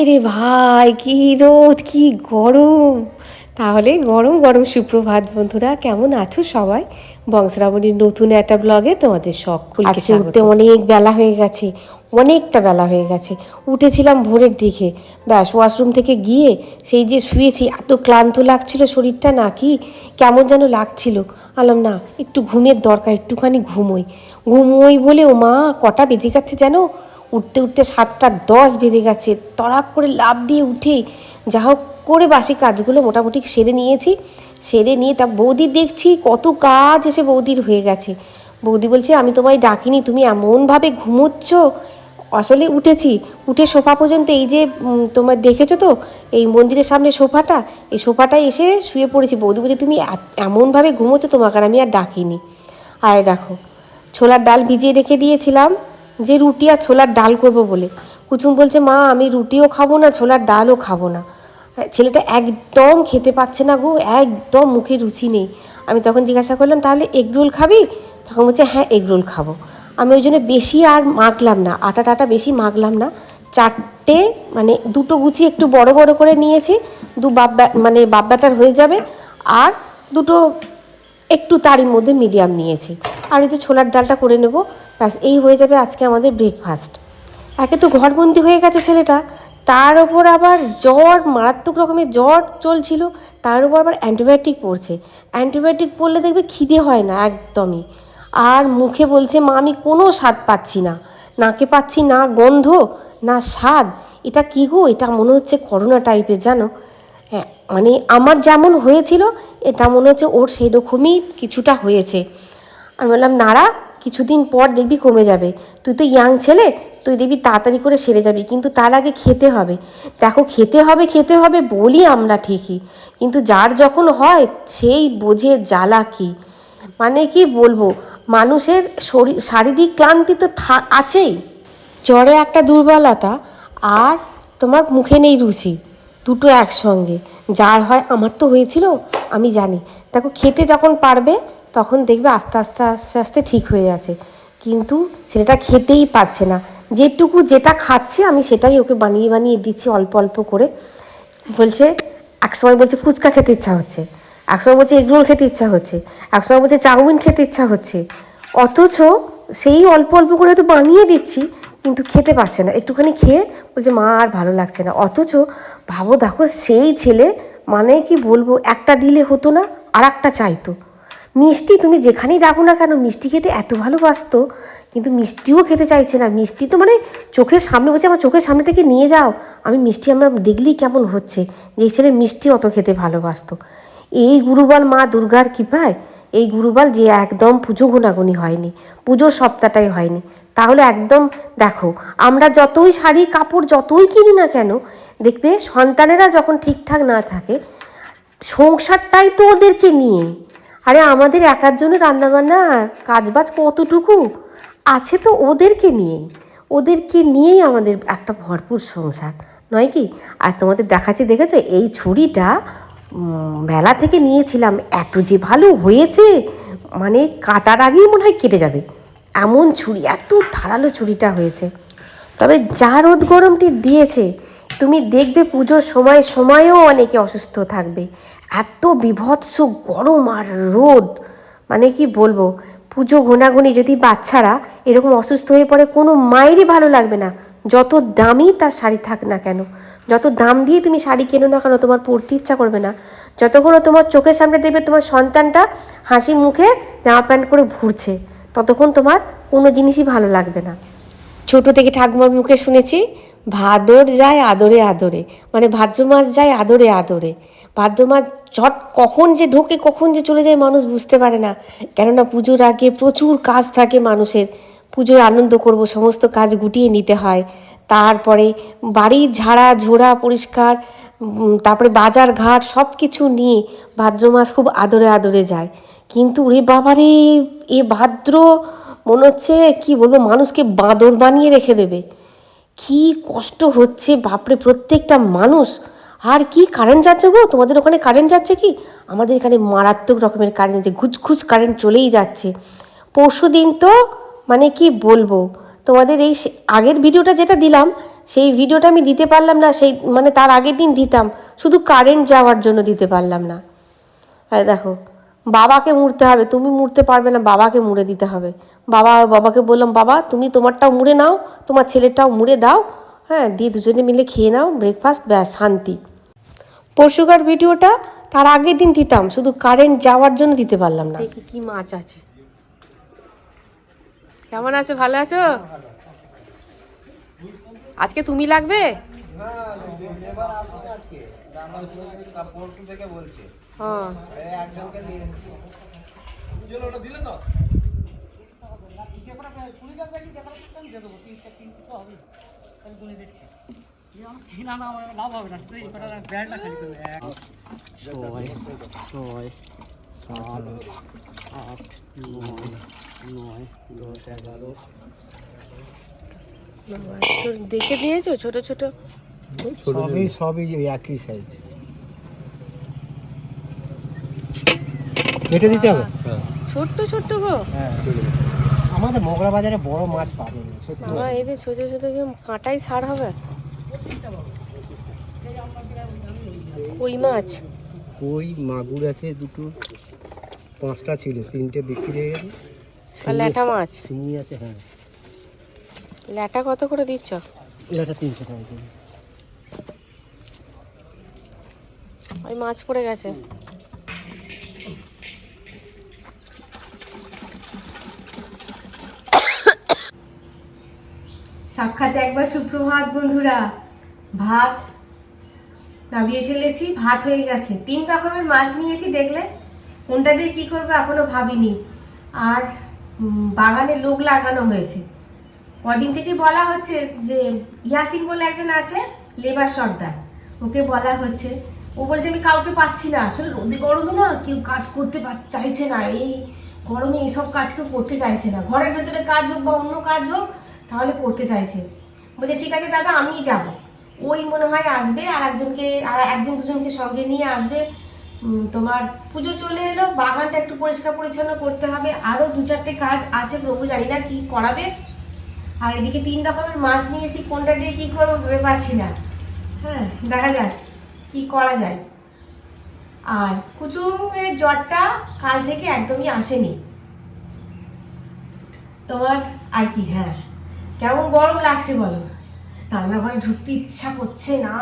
ভাই রে ভাই কি রোদ কি গরম। তাহলে গরম গরম সুপ্রভাত বন্ধুরা কেমন আছো সবাই? বংশরাবণীর নতুন একটা ব্লগে তোমাদের সকলকে আজকে উঠতে অনেক বেলা হয়ে গেছে অনেকটা বেলা হয়ে গেছে। উঠেছিলাম ভোরের দিকে ব্যাস ওয়াশরুম থেকে গিয়ে সেই যে শুয়েছি এত ক্লান্ত লাগছিল শরীরটা নাকি কেমন যেন লাগছিল। আলাম না একটু ঘুমের দরকার একটুখানি ঘুমোই। ঘুমোই বলে ও মা কটা বেজে গেছে যেন? উঠতে উঠতে সাতটা দশ বেজে গেছে। তড়াক করে লাভ দিয়ে উঠে যা হোক করে বাসি কাজগুলো মোটামুটি সেরে নিয়েছি। সেরে নিয়ে তা বৌদি দেখছি কত কাজ এসে বৌদির হয়ে গেছে। বৌদি বলছে, আমি তোমায় ডাকিনি, তুমি এমনভাবে ঘুমোচ্ছ? আসলে উঠেছি। উঠে সোফা পর্যন্ত এই যে তোমার দেখেছ তো, এই মন্দিরের সামনে সোফাটা, এই সোফাটায় এসে শুয়ে পড়েছি। বৌদি বলছে, তুমি এমনভাবে ঘুমোচ্ছ তোমাকে আমি আর ডাকিনি। আয় দেখো, ছোলার ডাল ভিজিয়ে রেখে দিয়েছিলাম যে রুটি আর ছোলার ডাল করব বলে। কুচুম বলছে মা আমি রুটিও খাব না ছোলার ডালও খাব না। হ্যাঁ, ছেলেটা একদম খেতে পাচ্ছে না গো একদম মুখে রুচি নেই। আমি তখন জিজ্ঞাসা করলাম তাহলে এগ রোল খাবি? তখন বলছে হ্যাঁ এগ রোল খাব। আমি ওই জন্য বেশি আর মাখলাম না আটা টাটা বেশি মাখলাম না। চারটে মানে দুটো গুচি একটু বড় বড় করে নিয়েছি দু বাপ্ব্যা মানে বাপ ব্যাটার হয়ে যাবে আর দুটো একটু তারই মধ্যে মিডিয়াম নিয়েছি। আর ওই যে ছোলার ডালটা করে নেব ব্যাস, এই হয়ে যাবে আজকে আমাদের ব্রেকফাস্ট একে তো ঘরবন্দি হয়ে গেছে ছেলেটা। তার ওপর আবার জ্বর, মারাত্মক রকমের জ্বর চলছিল। তার উপর আবার অ্যান্টিবায়োটিক পড়ছে। অ্যান্টিবায়োটিক পড়লে দেখবে খিদে হয় না একদমই। আর মুখে বলছে, মা, আমি কোনো স্বাদ পাচ্ছি না। নাকে পাচ্ছি, না গন্ধ, না স্বাদ। এটা কী গো? এটা মনে হচ্ছে করোনা টাইপের জানো? হ্যাঁ মানে আমার যেমন হয়েছিল, এটা মনে হচ্ছে ওর সেরকমই কিছুটা হয়েছে। আমি বললাম, নাড়া কিছুদিন পর দেখবি কমে যাবে। তুই তো ইয়াং ছেলে, তুই দেখবি তাড়াতাড়ি করে সেরে যাবি, কিন্তু তার আগে খেতে হবে। দেখো, খেতে হবে খেতে হবে বলি আমরা ঠিকই, কিন্তু যার যখন হয় সেই বোঝে জ্বালা কি। মানে কি বলব, মানুষের শরীর শারীরিক ক্লান্তি তো আছেই। জ্বরে একটা দুর্বলতা, আর তোমার মুখে নেই রুচি, দুটো একসঙ্গে। যার হয়, আমার তো হয়েছিল, আমি জানি। দেখো, খেতে যখন পারবে তখন দেখবে আস্তে আস্তে আস্তে আস্তে ঠিক হয়ে যাচ্ছে। কিন্তু ছেলেটা খেতেই পাচ্ছে না। যেটুকু যেটা খাচ্ছে, আমি সেটাই ওকে বানিয়ে বানিয়ে দিচ্ছি অল্প অল্প করে। বলছে, এক সময় বলছে ফুচকা খেতে ইচ্ছা হচ্ছে। এক সময় বলছে এগরোল খেতে ইচ্ছা হচ্ছে। এক সময় বলছে চাউমিন খেতে ইচ্ছা হচ্ছে। অথচ সেই অল্প অল্প করে তো বানিয়ে দিচ্ছি, কিন্তু খেতে পাচ্ছে না। একটুখানি খেয়ে বলছে, মা, আর ভালো লাগছে না। অথচ ভাবো, দেখো সেই ছেলে মানে কি বলব, একটা দিলে হতো না আর একটা চাইতো। মিষ্টি তুমি যেখানেই রাখো না কেন, মিষ্টি খেতে এত ভালোবাসতো, কিন্তু মিষ্টিও খেতে চাইছে না। মিষ্টি তো মানে চোখের সামনে বলছে, আমার চোখের সামনে থেকে নিয়ে যাও। আমি মিষ্টি আমরা দেখলেই কেমন হচ্ছে, যে ছেলে মিষ্টি অত খেতে ভালোবাসতো। এই গুরুবাল মা দুর্গার কৃপায়, এই গুরুবাল যে একদম পুজো গোনাগুনি হয়নি পুজোর সপ্তাহটাই হয়নি। তাহলে একদম দেখো, আমরা যতই শাড়ি, কাপড় যতই কিনি না কেন, দেখবে সন্তানেরা যখন ঠিকঠাক না থাকে, সংসারটাই তো ওদেরকে নিয়ে আরে আমাদের একার জন্য রান্নাবান্না, কাজবাজ কতটুকু? আছে তো ওদেরকে নিয়েই ওদেরকে নিয়েই আমাদের একটা ভরপুর সংসার, নয় কি? আর তোমাদের দেখাচ্ছি, দেখেছ? এই ছুরিটা মেলা থেকে নিয়েছিলাম। এত যে ভালো হয়েছে মানে কাটার আগেই মনে হয় কেটে যাবে। এমন ছুরি, এত ধারালো ছুরিটা হয়েছে। তবে যা রোদ গরমটি দিয়েছে, তুমি দেখবে পুজোর সময়, সময়েও অনেকে অসুস্থ থাকবে। এত বিভৎস গরম আর রোদ। মানে কি বলব? পুজো গোনাগুনি যদি বাচ্চারা এরকম অসুস্থ হয়ে পড়ে, কোনো মায়েরই ভালো লাগবে না। যত দামি তার শাড়ি থাক না কেন। যত দাম দিয়ে তুমি শাড়ি কেনো না কেন, তোমার পরতে ইচ্ছা করবে না। যতক্ষণ তোমার চোখের সামনে দেখবে তোমার সন্তানটা হাসি মুখে জামা প্যান্ট করে ঘুরছে, ততক্ষণ তোমার কোনো জিনিসই ভালো লাগবে না। ছোট থেকে ঠাকুমার মুখে শুনেছি ভাদর যায় আদরে আদরে মানে ভাদ্র মাস যায় আদরে আদরে। ভাদ্র মাস চট কখন যে ঢোকে, কখন যে চলে যায় মানুষ বুঝতে পারে না। কেননা পুজোর আগে প্রচুর কাজ থাকে মানুষের। পুজোয় আনন্দ করব, সমস্ত কাজ গুটিয়ে নিতে হয়। তারপরে বাড়ির ঝাড়া, ঝোড়া পরিষ্কার তারপরে বাজার ঘাট সব কিছু নিয়ে ভাদ্র মাস খুব আদরে আদরে যায়। কিন্তু রে বাবারে, এ ভাদ্র মনে হচ্ছে, কি বলব, মানুষকে বাঁদর বানিয়ে রেখে দেবে। কি কষ্ট হচ্ছে, বাপরে, প্রত্যেকটা মানুষ। আর কি কারেন্ট যাচ্ছে গো? তোমাদের ওখানে কারেন্ট যাচ্ছে কি? আমাদের এখানে মারাত্মক রকমের কারেন্ট যাচ্ছে, ঘুচঘুচ কারেন্ট চলেই যাচ্ছে। পরশু দিন তো মানে কি বলব? তোমাদের এই আগের ভিডিওটা যেটা দিলাম, সেই ভিডিওটা আমি দিতে পারলাম না, সেই মানে তার আগের দিন দিতাম। শুধু কারেন্ট যাওয়ার জন্য দিতে পারলাম না। দেখো বাবাকে মুড়তে হবে তুমি মুড়তে পারবে না বাবাকে মুড়ে দিতে হবে। বাবা বাবাকে বললাম বাবা তুমি তোমারটাও মুড়ে নাও তোমার ছেলেটাও মুড়ে দাও। হ্যাঁ দিয়ে দুজনে মিলে খেয়ে নাও ব্রেকফাস্ট ব্যাস শান্তি। পরশুকার ভিডিওটা তার আগের দিন দিতাম শুধু কারেন্ট যাওয়ার জন্য দিতে পারলাম না। দেখি কি মাছ আছে। কেমন আছো? ভালো আছো? আজকে তুমি লাগবে? পরশু থেকে বলছে। ছয় ছয় সাত আট নয় নয় দশ এগারো দেখে নিয়েছো? ছোট ছোট? সবই সবই একই সাইজ কেটে দিতে হবে? ছোট্ট ছোট্ট গো। হ্যাঁ। আমাদের মোগরা বাজারে বড় মাছ পাওয়া যাবে না, সত্যি এদের ছোট ছোট যে কাঁটাই সার হবে? ওই মাছ? কই মাগুর আছে দুটো পাঁচটা ছিল তিনটে বিক্রি হয়ে গেছে। ল্যাটা মাছ? শিঙি আছে হ্যাঁ। ল্যাটা কত করে দিচ্ছ? এটা তিনশো টাকা ওই মাছ পড়ে গেছে। সাক্ষাৎ একবার সুপ্রভাত, বন্ধুরা। ভাত নামিয়ে ফেলেছি, ভাত হয়ে গেছে। তিন রকমের মাছ নিয়েছি, দেখলে? কোনটা দিয়ে কী করব এখনও ভাবিনি। আর বাগানে লোক লাগানো হয়েছে। কদিন থেকে বলা হচ্ছে যে, ইয়াসিন বলে একজন আছে, লেবার সর্দার। ওকে বলা হচ্ছে। ও বলছে, আমি কাউকে পাচ্ছি না। আসলে রোদে গরমে না কেউ কাজ করতে চাইছে না। এই গরমে এইসব কাজ কেউ করতে চাইছে না। ঘরের ভেতরে কাজ হোক বা অন্য কাজ হোক তাহলে করতে চাইছে। বলছে, ঠিক আছে দাদা, আমিই যাব। ওই মনে হয় আসবে আর একজনকে, আর একজন দুজনকে সঙ্গে নিয়ে আসবে। তোমার পুজো চলে এলো, বাগানটা একটু পরিষ্কার পরিচ্ছন্ন করতে হবে। আরও দু চারটে কাজ আছে, প্রভু জানি না কি করাবে। আর এদিকে তিন রকমের মাছ নিয়েছি, কোনটা দিয়ে কী করব ভেবে পাচ্ছি না। হ্যাঁ দেখা যাক কী করা যায়। আর কুচুমের জ্বরটা কাল থেকে একদমই আসেনি। তোমার আর কি হ্যাঁ। কেমন গরম লাগছে বলো? রান্নাঘরে ঢুকতে ইচ্ছা করছে না।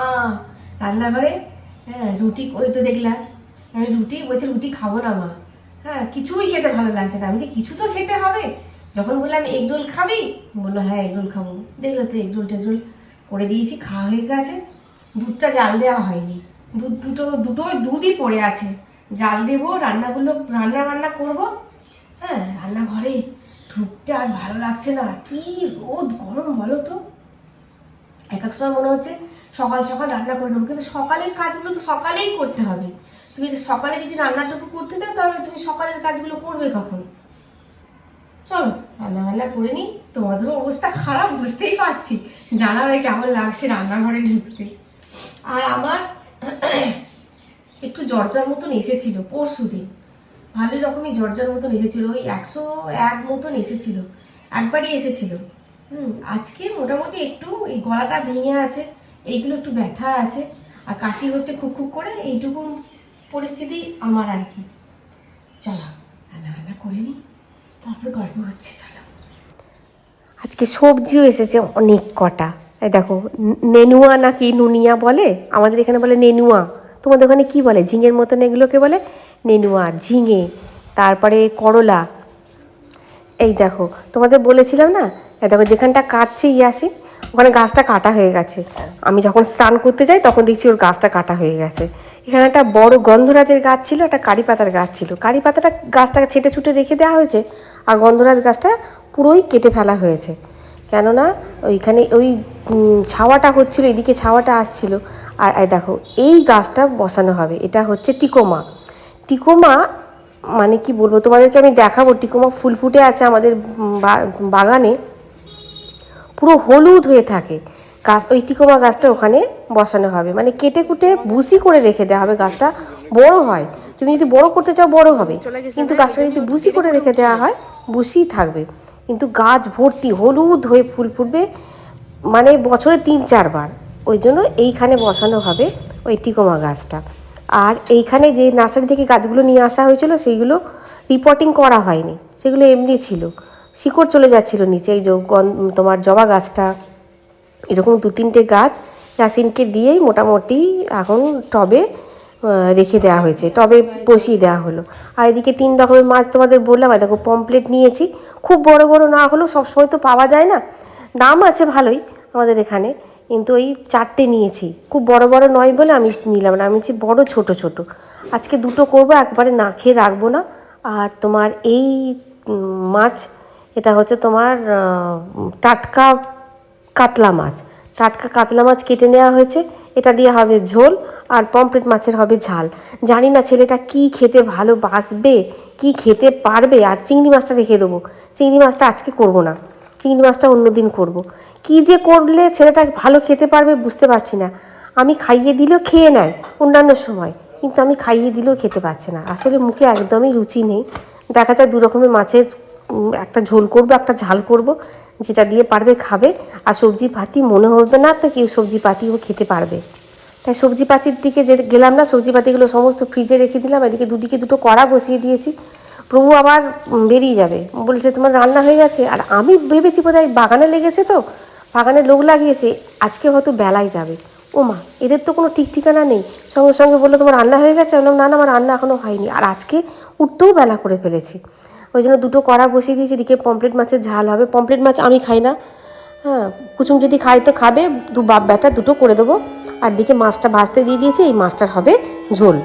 রান্নাঘরে হ্যাঁ রুটি, ওই তো দেখলাম। আমি রুটি, বলছে রুটি খাব না মা। হ্যাঁ কিছুই খেতে ভালো লাগছে না। আমি যে কিছু তো খেতে হবে। যখন বললাম, এগ রোল খাবি? বলল হ্যাঁ এগ রোল খাব। দেখল তো এগ রোল টেগ রোল করে দিয়েছি, খাওয়া হয়ে গেছে। দুধটা জাল দেওয়া হয়নি। দুধ দুটো দুটো দুধই পড়ে আছে। জাল দেবো, রান্নাগুলো, রান্না বান্না করব। হ্যাঁ রান্নাঘরে ঢুকতে আর ভালো লাগছে না। কি রোদ, গরম বলো তো। এক এক সময় মনে হচ্ছে সকাল সকাল রান্না করে নেব, কিন্তু সকালের কাজগুলো তো সকালেই করতে হবে। তুমি সকালে যদি রান্নাটুকু করতে চাও, তাহলে তুমি সকালের কাজগুলো করবে কখন? চলো রান্না বান্না করে নিই। তোমাদেরও অবস্থা খারাপ, বুঝতেই পারছি। জানাবে কেমন লাগছে রান্নাঘরে ঢুকতে। আর আমার একটু জর্জার মতন এসেছিল পরশু দিন ভালোই রকমই জর্জার মতন এসেছিল, ওই একশো এক মতন এসেছিল, একবারই এসেছিল। হুম, আজকে মোটামুটি একটু এই গলাটা ভেঙে আছে, এইগুলো একটু ব্যথা আছে, আর কাশি হচ্ছে খুব খুব করে, এইটুকু পরিস্থিতি আমার আর কি। চলো রান্না রান্না করে নিই, তারপরে গল্প হচ্ছে, চলো। আজকে সবজিও এসেছে অনেক কটা। এই দেখো, নেনুয়া নাকি নুনিয়া বলে? আমাদের এখানে বলে নেনুয়া। তোমাদের ওখানে কি বলে? ঝিঙের মতন এগুলোকে বলে? নেনুয়া, ঝিঙে, তারপরে করলা। এই দেখো, তোমাদের বলেছিলাম না? দেখো, যেখানটা কাটছে ইয়াসি ওখানে গাছটা কাটা হয়ে গেছে। আমি যখন স্নান করতে যাই, তখন দেখছি ওর গাছটা কাটা হয়ে গেছে। এখানে একটা বড় গন্ধরাজের গাছ ছিল, একটা কারি পাতার গাছ ছিল। কারি পাতাটা গাছটাকে ছেটে ছুটে রেখে দেওয়া হয়েছে, আর গন্ধরাজ গাছটা পুরোই কেটে ফেলা হয়েছে। কেননা, ওইখানে ওই ছাওয়াটা হচ্ছিল, এদিকে ছাওয়াটা আসছিল। আর দেখো, এই গাছটা বসানো হবে, এটা হচ্ছে টিকোমা। টিকোমা মানে কি বলব, তোমাদেরকে আমি দেখাবো, টিকোমা ফুল ফুটে আছে আমাদের বাগানে, পুরো হলুদ হয়ে থাকে। গাছ, ওই টিকোমা গাছটা ওখানে বসানো হবে। মানে কেটে কুটে বুসি করে রেখে দেওয়া হবে গাছটা, বড় হয়। তুমি যদি বড় করতে চাও, বড় হবে। কিন্তু গাছটা যদি বুসি করে রেখে দেওয়া হয় বুসিই থাকবে। কিন্তু গাছ ভর্তি, হলুদ হয়ে ফুল ফুটবে মানে বছরে তিন, চারবার। ওই জন্য এইখানে বসানো হবে ওই টিকোমা গাছটা। আর এইখানে যে নার্সারি থেকে গাছগুলো নিয়ে আসা হয়েছিল, সেইগুলো রিপোর্টিং করা হয়নি। সেগুলো এমনি ছিল। শিকড় চলে যাচ্ছিল নিচে, এই তোমার জবা গাছটা। এরকম দু তিনটে গাছ ইয়াসিনকে দিয়েই মোটামুটি এখন টবে রেখে দেওয়া হয়েছে, টবে বসিয়ে দেওয়া হলো। আর এদিকে তিন রকমের মাছ তোমাদের বললাম, আর দেখো পমপ্লেট নিয়েছি। খুব বড় বড় না হলেও সবসময় তো পাওয়া যায় না। দাম আছে ভালোই আমাদের এখানে। কিন্তু ওই চারটে নিয়েছি। খুব বড় বড় নয় বলে আমি নিলাম না, আমি বড় ছোট ছোট। আজকে দুটো করব, একবারে না খেয়ে রাখব না। আর তোমার এই মাছ, এটা হচ্ছে তোমার টাটকা কাতলা মাছ। টাটকা কাতলা মাছ কেটে নেওয়া হয়েছে, এটা দিয়ে হবে ঝোল আর পমফ্রেট মাছের হবে ঝাল। জানি না ছেলেটা কি খেতে ভালোবাসবে, কি খেতে পারবে, আর চিংড়ি মাছটা রেখে দেবো। চিংড়ি মাছটা আজকে করব না। চিংড়ি মাছটা অন্যদিন করব। কি যে করলে ছেলেটা ভালো খেতে পারবে বুঝতে পারছি না। আমি খাইয়ে দিলেও খেয়ে নেয় অন্যান্য সময়, কিন্তু আমি খাইয়ে দিলেও খেতে পারছে না। আসলে মুখে একদমই রুচি নেই। দেখা যায় দু রকমের মাছের একটা ঝোল করব, একটা ঝাল করব, যেটা দিয়ে পারবে খাবে। আর সবজি পাতি মনে হবে না তো কেউ সবজি পাতিও খেতে পারবে। তাই সবজি পাতির দিকে যে গেলাম না সবজি পাতিগুলো সমস্ত ফ্রিজে রেখে দিলাম। এদিকে দুদিকে দুটো কড়া বসিয়ে দিয়েছি। প্রভু আবার বেরিয়ে যাবে। বলছে, তোমার রান্না হয়ে গেছে? আর আমি ভেবেছি বোধহয় বাগানে লেগেছে তো, বাগানে লোক লাগিয়েছে, আজকে হয়তো বেলায় যাবে। ও মা, এদের তো কোনো ঠিক ঠিকানা নেই। সঙ্গে সঙ্গে বলল, তোমার রান্না হয়ে গেছে? বললাম, না না, আমার রান্না এখনও হয়নি। আর আজকে উঠতেও বেলা করে ফেলেছি। ওই জন্য দুটো কড়া বসিয়ে দিয়েছি, এদিকে পমপ্লেট মাছের ঝাল হবে। পমপ্লেট মাছ আমি খাই না। হ্যাঁ কুচুম যদি খাই তো খাবে। দু বাপ ব্যাটা দুটো করে দেবো। আর দিকে মাছটা ভাজতে দিয়ে দিয়েছি, এই মাছটার হবে ঝোল।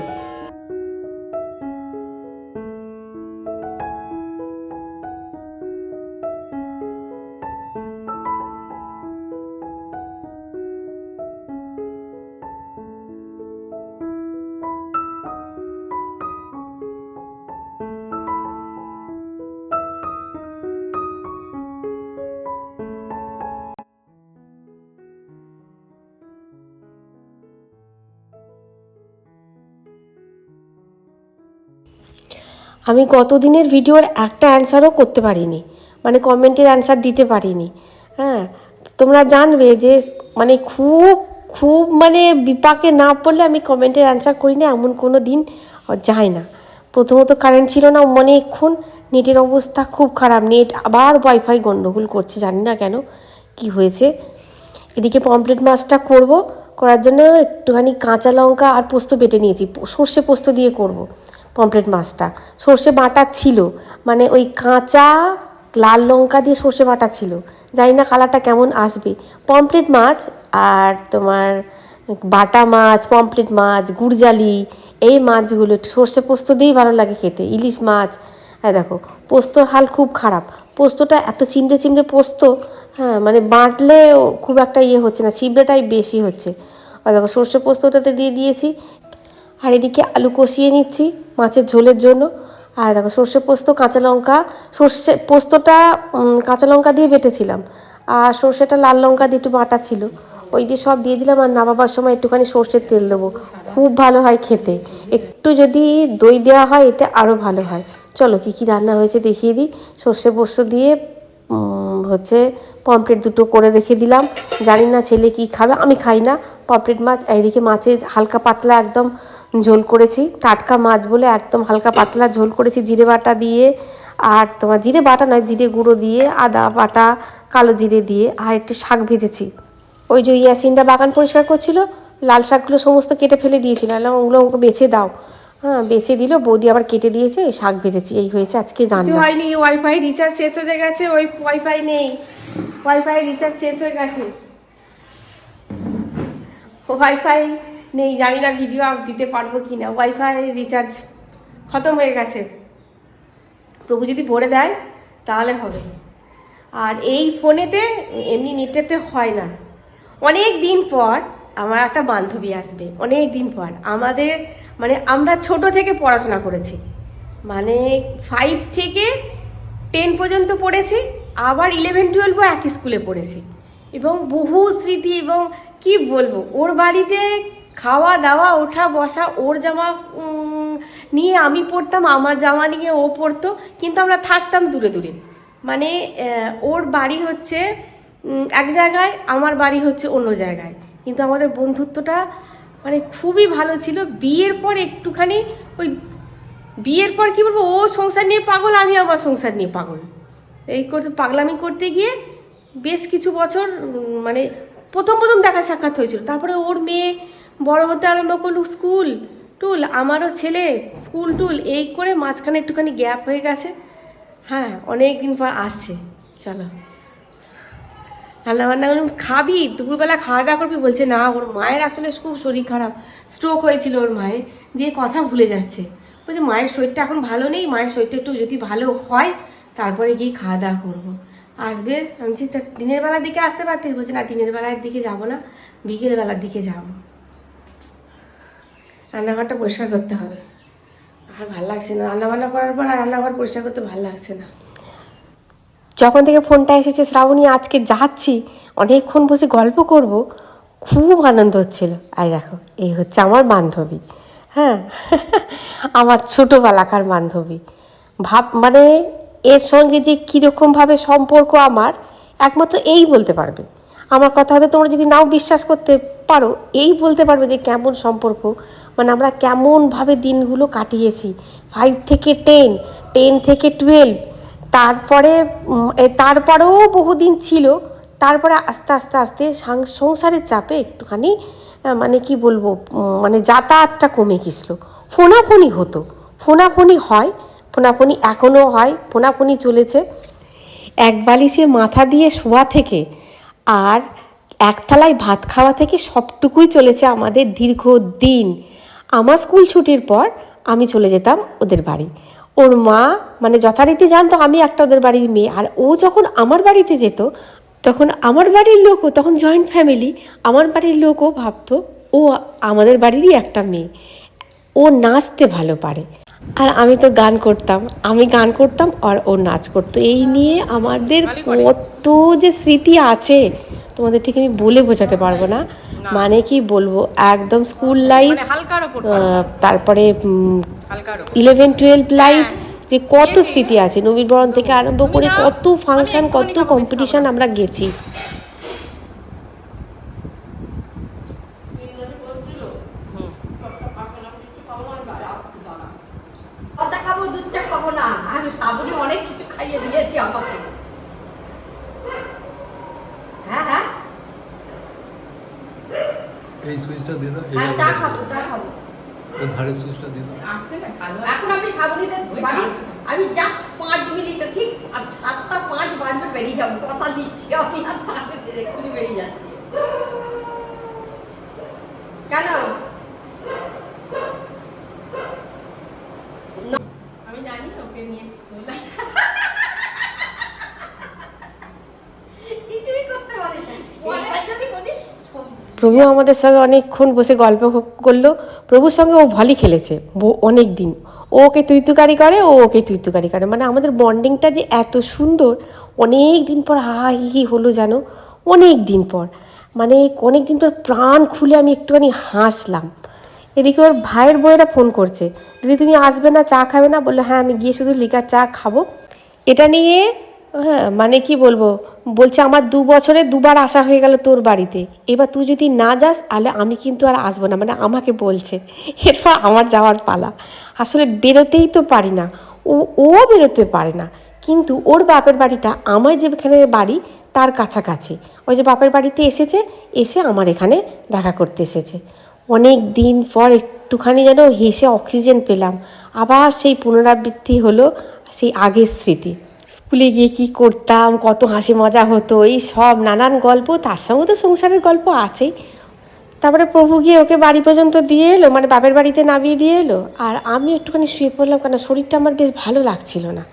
আমি গত দিনের ভিডিওর একটা অ্যান্সারও করতে পারিনি। মানে কমেন্টের অ্যান্সার দিতে পারিনি। হ্যাঁ তোমরা জানবে যে মানে খুব খুব মানে বিপাকে না পড়লে আমি কমেন্টের অ্যান্সার করি না এমন কোনো দিন যায় না। প্রথমত কারেন্ট ছিল না অনেকক্ষণ নেটের অবস্থা খুব খারাপ। নেট আবার ওয়াইফাই গণ্ডগোল করছে, জানি না কেন, কি হয়েছে। এদিকে পমপ্লেট মাছটা করব, করার জন্য একটুখানি কাঁচা লঙ্কা আর পোস্ত বেটে নিয়েছি। সর্ষে পোস্ত দিয়ে করব। পমপ্লেট মাছটা সর্ষে বাটা ছিল মানে ওই কাঁচা লাল লঙ্কা দিয়ে সর্ষে বাটা ছিল। জানি না কালারটা কেমন আসবে। পমপ্লেট মাছ আর তোমার বাটা মাছ পমপ্লেট মাছ, গুড়জালি, এই মাছগুলো সর্ষে পোস্ত দিয়েই ভালো লাগে খেতে। ইলিশ মাছ হ্যাঁ দেখো, পোস্তর হাল খুব খারাপ। পোস্তটা এত চিমড়ে চিমড়ে পোস্ত হ্যাঁ মানে বাটলে খুব একটা ইয়ে হচ্ছে না, চিমড়েটাই বেশি হচ্ছে। আর দেখো, সর্ষে পোস্তটাতে দিয়ে দিয়েছি আর এদিকে আলু কষিয়ে নিচ্ছি মাছের ঝোলের জন্য। আর দেখো, সর্ষে পোস্ত, কাঁচা লঙ্কা। সর্ষে পোস্তটা কাঁচা লঙ্কা দিয়ে বেটেছিলাম। আর সর্ষেটা লাল লঙ্কা দিয়ে একটু বাটা ছিল। ওই দিয়ে সব দিয়ে দিলাম আর নামাবার সময় একটুখানি সর্ষের তেল দেবো। খুব ভালো হয় খেতে। একটু যদি দই দেওয়া হয়, এতে আরও ভালো হয়। চলো, কী কী রান্না হয়েছে দেখিয়ে দিই। সর্ষে পোস্ত দিয়ে হচ্ছে পমপ্লেট দুটো করে রেখে দিলাম। জানি না ছেলে কি খাবে, আমি খাই না। পমপ্লেট মাছ, এইদিকে মাছের হালকা পাতলা একদম ঝোল করেছি। টাটকা মাছ বলে একদম হালকা পাতলা ঝোল করেছি, জিরে বাটা দিয়ে আর তোমার জিরে বাটা নয়, জিরে গুঁড়ো দিয়ে, আদা বাটা, কালো জিরে দিয়ে আর একটু শাক ভেজেছি। ওই যে ইয়াসিনটা বাগান পরিষ্কার করছিল, লাল শাকগুলো সমস্ত কেটে ফেলে দিয়েছিল। ওগুলো ওকে বেছে দাও। হ্যাঁ বেছে দিল, বৌদি আবার কেটে দিয়েছে শাক ভেজেছি, এই হয়েছে আজকে রান্না। হয়নি ওয়াইফাই রিচার্জ শেষ হয়ে গেছে, ওই ওয়াইফাই নেই। ওয়াইফাই রিচার্জ শেষ হয়ে গেছে। ওয়াইফাই নেই, জানি না ভিডিও দিতে পারব কি না ওয়াইফাই রিচার্জ খতম হয়ে গেছে। প্রভু যদি ভরে দেয়, তাহলে হবে। আর এই ফোনেতে, এমনি নেটেতে হয় না। অনেক দিন পর আমার একটা বান্ধবী আসবে। অনেক দিন পর। আমাদের মানে আমরা ছোট থেকে পড়াশোনা করেছি। মানে ফাইভ থেকে টেন পর্যন্ত পড়েছি। আবার ইলেভেন টুয়েলভও একই স্কুলে পড়েছি। এবং বহু স্মৃতি এবং কি বলব, ওর বাড়িতে খাওয়া দাওয়া, ওঠা বসা, ওর জামা নিয়ে আমি পড়তাম, আমার জামা নিয়ে ও পড়তো, কিন্তু আমরা থাকতাম দূরে দূরে। মানে ওর বাড়ি হচ্ছে এক জায়গায়, আমার বাড়ি হচ্ছে অন্য জায়গায়। কিন্তু আমাদের বন্ধুত্বটা মানে খুবই ভালো ছিল। বিয়ের পর একটুখানি, ওই বিয়ের পর কি বলব, ও সংসার নিয়ে পাগল, আমি আমার সংসার নিয়ে পাগল। এই করতে, পাগলামি করতে গিয়ে বেশ কিছু বছর মানে প্রথম প্রথম দেখা সাক্ষাৎ হয়েছিল। তারপরে ওর মেয়ে বড় হতে আরম্ভ করল স্কুল। টুল, আমারও ছেলে। স্কুল টুল, এই করে মাঝখানে একটুখানি গ্যাপ হয়ে গেছে। হ্যাঁ অনেক দিন পর আসছে। চলো। রান্না বান্না করলাম, খাবি? দুপুরবেলা খাওয়া দাওয়া করবি? বলছে, না, ওর মায়ের আসলে খুব শরীর খারাপ। স্ট্রোক হয়েছিল ওর মায়ের। দিয়ে কথা ভুলে যাচ্ছে। বলছে, মায়ের শরীরটা এখন ভালো নেই। মায়ের শরীরটা একটু যদি ভালো হয়, তারপরে গিয়ে খাওয়া দাওয়া করব। আসবে? আমি দিনের বেলার দিকে আসতে পারতিস? বলছে, না, দিনের বেলার দিকে যাব না। বিকেল বেলার দিকে যাব। রান্নাঘরটা পরিষ্কার করতে হবে। আর ভালো লাগছে না। রান্নাবান্না করার পর আর রান্নাঘর পরিষ্কার করতে ভালো লাগছে না। যখন থেকে ফোনটা এসেছে, শ্রাবণী, আজকে যাচ্ছি, অনেকক্ষণ বসে গল্প করব, খুব আনন্দ হচ্ছিল। আই দেখো, এই হচ্ছে আমার বান্ধবী। হ্যাঁ আমার ছোটোবেলাকার বান্ধবী। ভাব মানে এর সঙ্গে যে কীরকমভাবে সম্পর্ক আমার, একমাত্র এই বলতে পারবে। আমার কথা হয়তো তোমরা যদি নাও বিশ্বাস করতে পারো, এই বলতে পারবে যে কেমন সম্পর্ক মানে আমরা কেমনভাবে দিনগুলো কাটিয়েছি? ফাইভ থেকে টেন টেন থেকে টুয়েলভ তারপরে তারপরেও বহুদিন ছিল। তারপরে আস্তে আস্তে আস্তে সংসারের চাপে একটুখানি মানে কি বলব মানে যাতায়াতটা কমে গেছিল। ফোনাফোনি হতো। ফোনাফোনি হয়, ফোনাফোনি এখনও হয়, ফোনাফোনি চলেছে। এক বালিশে মাথা দিয়ে শোয়া থেকে আর একতলায় ভাত খাওয়া থেকে সবটুকুই চলেছে আমাদের দীর্ঘ দিন আমার স্কুল ছুটির পর আমি চলে যেতাম ওদের বাড়ি। ওর মা মানে যথারীতি জানতো আমি একটা ওদের বাড়ির মেয়ে। আর ও যখন আমার বাড়িতে যেত, তখন আমার বাড়ির লোকও, তখন জয়েন্ট ফ্যামিলি আমার বাড়ির লোকও ভাবতো, ও আমাদের বাড়িরই একটা মেয়ে। ও নাচতে ভালো পারে। আর আমি তো গান করতাম, আমি গান করতাম আর ও নাচ করতো। এই নিয়ে আমাদের কত যে স্মৃতি আছে। তোমাদের ঠিক আমি বলে বোঝাতে পারব না। মানে কি বলব? একদম স্কুল লাইফ তারপরে ইলেভেন টুয়েলভ লাইফ যে কত স্মৃতি আছে। নবীনবরণ থেকে আরম্ভ করে কত ফাংশন কত কম্পিটিশান আমরা গেছি কথা খাব দুধটা খাব না আমি সাবুনে অনেক কিছু খাইয়ে দিয়েছি আমাকে হ্যাঁ হ্যাঁ এই সুইচটা দাও হ্যাঁ চা খাব চা খাব। এই ধারের সুইচটা দাও। এখন আমি সাবুনিতে বাড়ি আমি জাস্ট পাঁচ মিনিটে ঠিক আর সাতটা পাঁচ বাজবে বেরিয়ে যাব কথা দিচ্ছি আমি আর তাকে এক্ষুনি বেরিয়ে যাচ্ছি। কেন? আমি জানি ওকে নিয়ে বললাম কিছুই করতে পারি না এবার যদি বলিস প্রভু আমাদের সঙ্গে অনেকক্ষণ বসে গল্প করল। প্রভুর সঙ্গে ও ভলি খেলেছে অনেক দিন ও ওকে তুইতুকারি করে, ও ওকে তুইতুকারি করে। মানে আমাদের বন্ডিংটা যে এত সুন্দর অনেক দিন পর হা হা হলো যেন অনেক দিন পর। মানে অনেক দিন পর প্রাণ খুলে আমি একটুখানি হাসলাম। এদিকে ওর ভাইয়ের বইয়েরা ফোন করছে, দিদি তুমি আসবে না, চা খাবে না? বলল হ্যাঁ আমি গিয়ে শুধু লিকার চা খাব। এটা নিয়ে হ্যাঁ মানে কি বলব? বলছে, আমার দু বছরে দুবার আসা হয়ে গেল তোর বাড়িতে। এবার তুই যদি না যাস, তাহলে আমি কিন্তু আর আসব না। মানে আমাকে বলছে। এরপর আমার যাওয়ার পালা। আসলে বেরোতেই তো পারি না। ও ও বেরোতে পারে না। কিন্তু ওর বাপের বাড়িটা আমার যেখানে বাড়ি, তার কাছাকাছি। ওই যে বাপের বাড়িতে এসেছে, এসে আমার এখানে দেখা করতে এসেছে। অনেক দিন পর একটুখানি যেন হেসে অক্সিজেন পেলাম। আবার সেই পুনরাবৃত্তি হলো, সেই আগের স্মৃতি। স্কুলে গিয়ে কি করতাম, কত হাসি মজা হতো, এই সব নানান গল্প, তার সঙ্গে তো সংসারের গল্প আছেই তারপরে প্রভু গিয়ে ওকে বাড়ি পর্যন্ত দিয়ে এলো মানে বাপের বাড়িতে নামিয়ে দিয়ে এলো। আর আমি একটুখানি শুয়ে পড়লাম কেন শরীরটা আমার বেশ ভালো লাগছিল না।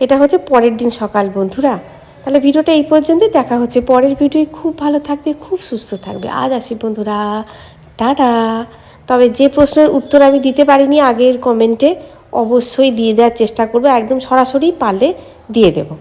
এটা হচ্ছে পরের দিন সকাল, বন্ধুরা। তাহলে ভিডিওটা এই পর্যন্তই, দেখা হচ্ছে পরের ভিডিও খুব ভালো থাকবে, খুব সুস্থ থাকবে। আজ আসি, বন্ধুরা। টাটা। তবে যে প্রশ্নের উত্তর আমি দিতে পারিনি আগের কমেন্টে অবশ্যই দিয়ে দেওয়ার চেষ্টা করব। একদম সরাসরি পারলে দিয়ে দেবো।